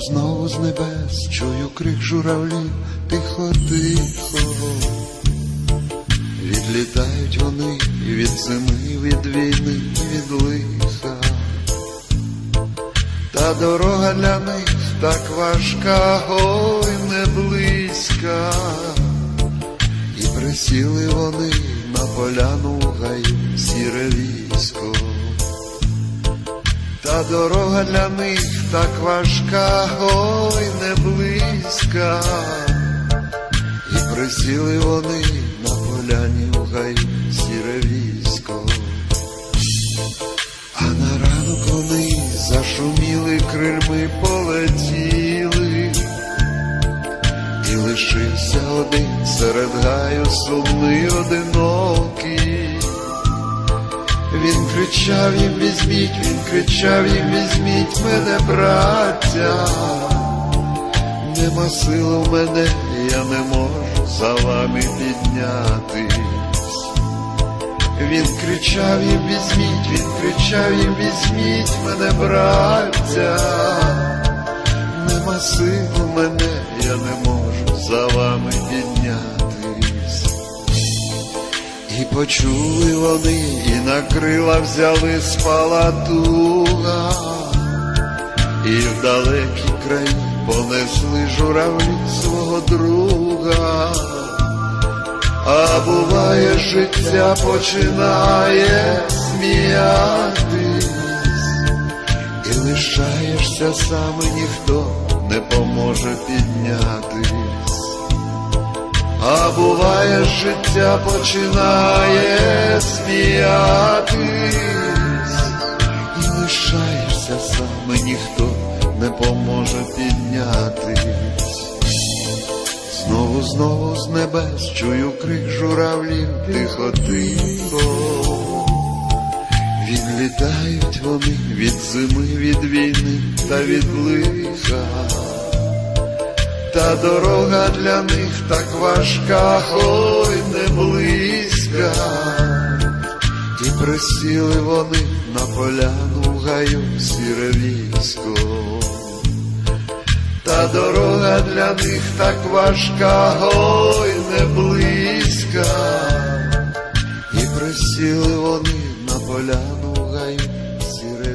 знову з небес чую крик журавлів, тихо, тихо. Відлітають вони від зими, від війни, від лиха. Та дорога для них так важка, ой, не близька. І присіли вони на поляну в гаю сіре військо. Та дорога для них так важка, ой, не близька. І присіли вони на поляні в гаю сіре військо. А на ранок вони зашуміли, крильми полетіли, і лишився один серед гаю сумний одинокий. Він кричав їм візьміть, він кричав їм візьміть мене, браття. Нема сил у мене, я не можу за вами піднятись. Він кричав їм візьміть, він кричав їм візьміть мене, браття. Нема сил у мене, я не можу за вами піднятись. Почули вони, і на крила взяли спала туга, і в далекі краї понесли журавлі свого друга. А буває, життя починає сміятись, і лишаєшся сам, і ніхто не поможе піднятись. А буває, життя починає сміятись, і лишаєшся сам, і ніхто не поможе піднятись. Знову, знову з небес чую крик журавлів, тихо, тихо. Відлітають вони від зими, від війни та від лиха. Та дорога для них так важка, ой, не близька. І присіли вони на поляну в гаю сіре військо. Та дорога для них так важка, ой, не близька. І присіли вони на поляну в гаю сіре